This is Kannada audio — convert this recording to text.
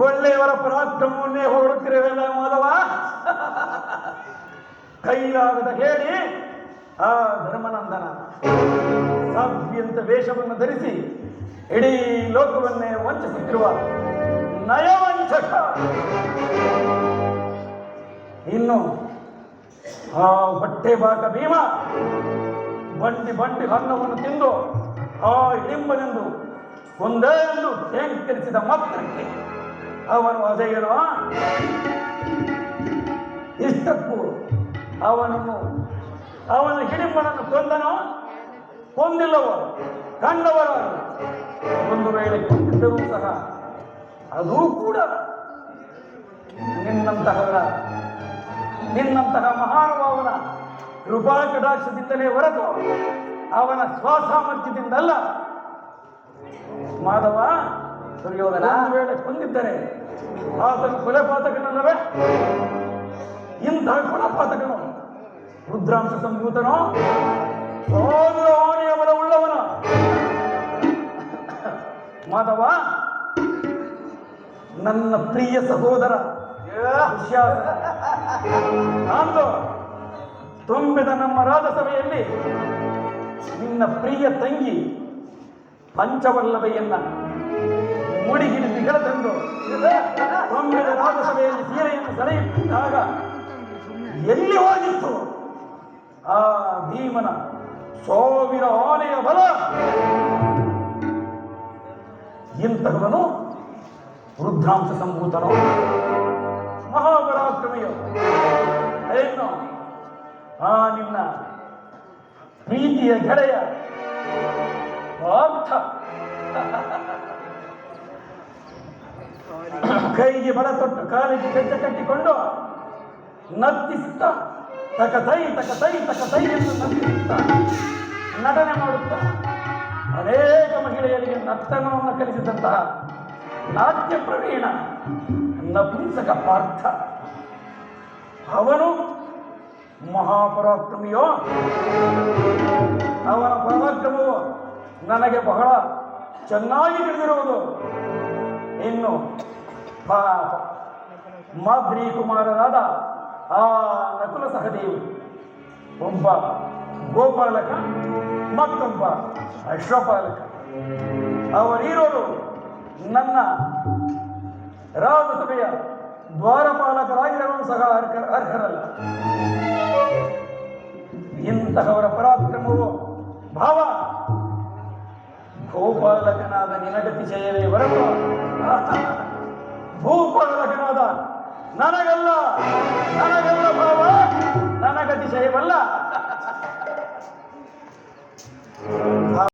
ಒಳ್ಳೆಯವರ ಪರಾಕ್ರಮವನ್ನೇ ಹೊರಡುತ್ತಿರುವೆಲ್ಲ ಮಾಧವ? ಕೈಲಾಗದ ಹೇಳಿ ಆ ಧರ್ಮನಂದನ ಸಾಧ್ಯಂತ ವೇಷವನ್ನು ಧರಿಸಿ ಇಡೀ ಲೋಕವನ್ನೇ ವಂಚಿಸುತ್ತಿರುವ ನಯವಂಚಕ. ಇನ್ನು ಆ ಹೊಟ್ಟೆ ಬಾಕ ಭೀಮ, ಬಂಡಿ ಬಂಡಿ ಹಣ್ಣವನ್ನು ತಿಂದು ಆ ಇಡಿಂಬನೆಂದು ಒಂದೇ ಒಂದು ಟೇಂಕರಿಸಿದ ಮಾತ್ರಕ್ಕೆ ಅವನು ಅಜಯನೋ? ಇಷ್ಟಕ್ಕೂ ಅವನನ್ನು ಅವನ ಹಿಡಿಪನನ್ನು ಕೊಂದನು? ಕೊಂದಿಲ್ಲವ? ಕಂಡವರ? ಒಂದು ವೇಳೆ ಕೊಂದಿದ್ದರೂ ಸಹ ಅದೂ ಕೂಡ ನಿನ್ನಂತಹವರ, ನಿನ್ನಂತಹ ಮಹಾನುಭಾವನ ಕೃಪಾ ಕಟಾಕ್ಷದಿಂದಲೇ ಹೊರತು ಅವನ ಸ್ವಸಾಮರ್ಥ್ಯದಿಂದಲ್ಲ. ಮಾಧವ ದುರ್ಯೋಧನ. ವೇಳೆ ಕೊಂದಿದ್ದರೆ ಆತನ ಕೊಲೆಪಾತಕನಲ್ಲವೇ ಇಂತಹ ಕೊಲಪಾತಕನು, ರುದ್ರಾಂಶ ಸಂಯುತನೋ ಆನೆಯ ಉಳ್ಳವನ. ಮಾಧವ, ನನ್ನ ಪ್ರಿಯ ಸಹೋದರ ನಾನು ತುಂಬಿದ ನಮ್ಮ ರಾಜಸಭೆಯಲ್ಲಿ ನಿನ್ನ ಪ್ರಿಯ ತಂಗಿ ಪಂಚವಲ್ಲಭೆಯನ್ನ ಸೀರೆಯನ್ನು ಇಟ್ಟಿದ್ದಾಗ ಎಲ್ಲಿ ಹೋಗಿತ್ತು? ಆ ಭೀಮನ ಸೋವಿನ ಆನೆಯ ಬಲ. ಇಂತಹವನು ವೃದ್ಧಾಂಶ ಸಂಭೂತನು, ಮಹಾಪರಾಕ್ರಮಿಯು. ಏನು ಆ ನಿನ್ನ ಪ್ರೀತಿಯ ಗೆಳೆಯ, ಪಾರ್ಥ. ಕೈಗೆ ಬಡ ತೊಟ್ಟು ಕಾಲಿಗೆ ಕೆಟ್ಟ ಕಟ್ಟಿಕೊಂಡು ನರ್ತಿಸುತ್ತ ತಕ ತೈ ತಕ ತೈ ತಕ ತೈ ಎಂದು ನಟನೆ ಮಾಡುತ್ತಾ, ಅನೇಕ ಮಹಿಳೆಯರಿಗೆ ನರ್ತನವನ್ನು ಕಲಿಸಿದಂತಹ ನಾಟ್ಯ ಪ್ರವೀಣ, ನಪುಂಸಕ ಪಾರ್ಥ. ಅವನು ಮಹಾಪರಾಕ್ರಮಿಯೋ? ಅವನ ಪರಾಕ್ರಮವು ನನಗೆ ಬಹಳ ಚೆನ್ನಾಗಿ ತಿಳಿದಿರುವುದು. ಇನ್ನು ಪಾಪ ಮಾದ್ರಿ ಕುಮಾರರಾದ ಆ ನಕುಲ ಸಹದೇವರು ಒಬ್ಬ ಗೋಪಾಲಕ, ಮತ್ತೊಬ್ಬ ಅಶ್ವಪಾಲಕ. ಅವರಿರೋರು ನನ್ನ ರಾಜಸಭೆಯ ದ್ವಾರಪಾಲಕರಾಗಿರಲು ಸಹ ಅರ್ಹ, ಅರ್ಹರಲ್ಲ. ಇಂತಹವರ ಪರಾಕ್ರಮವು ಭಾವ ಗೋಪಾಲಕನಾದ ನಿನಗತಿಶಯವೇ ಹೊರತು ನನಗಲ್ಲ ನನಗಲ್ಲ ಭಾವ ನನಗತಿಶಯವಲ್ಲ.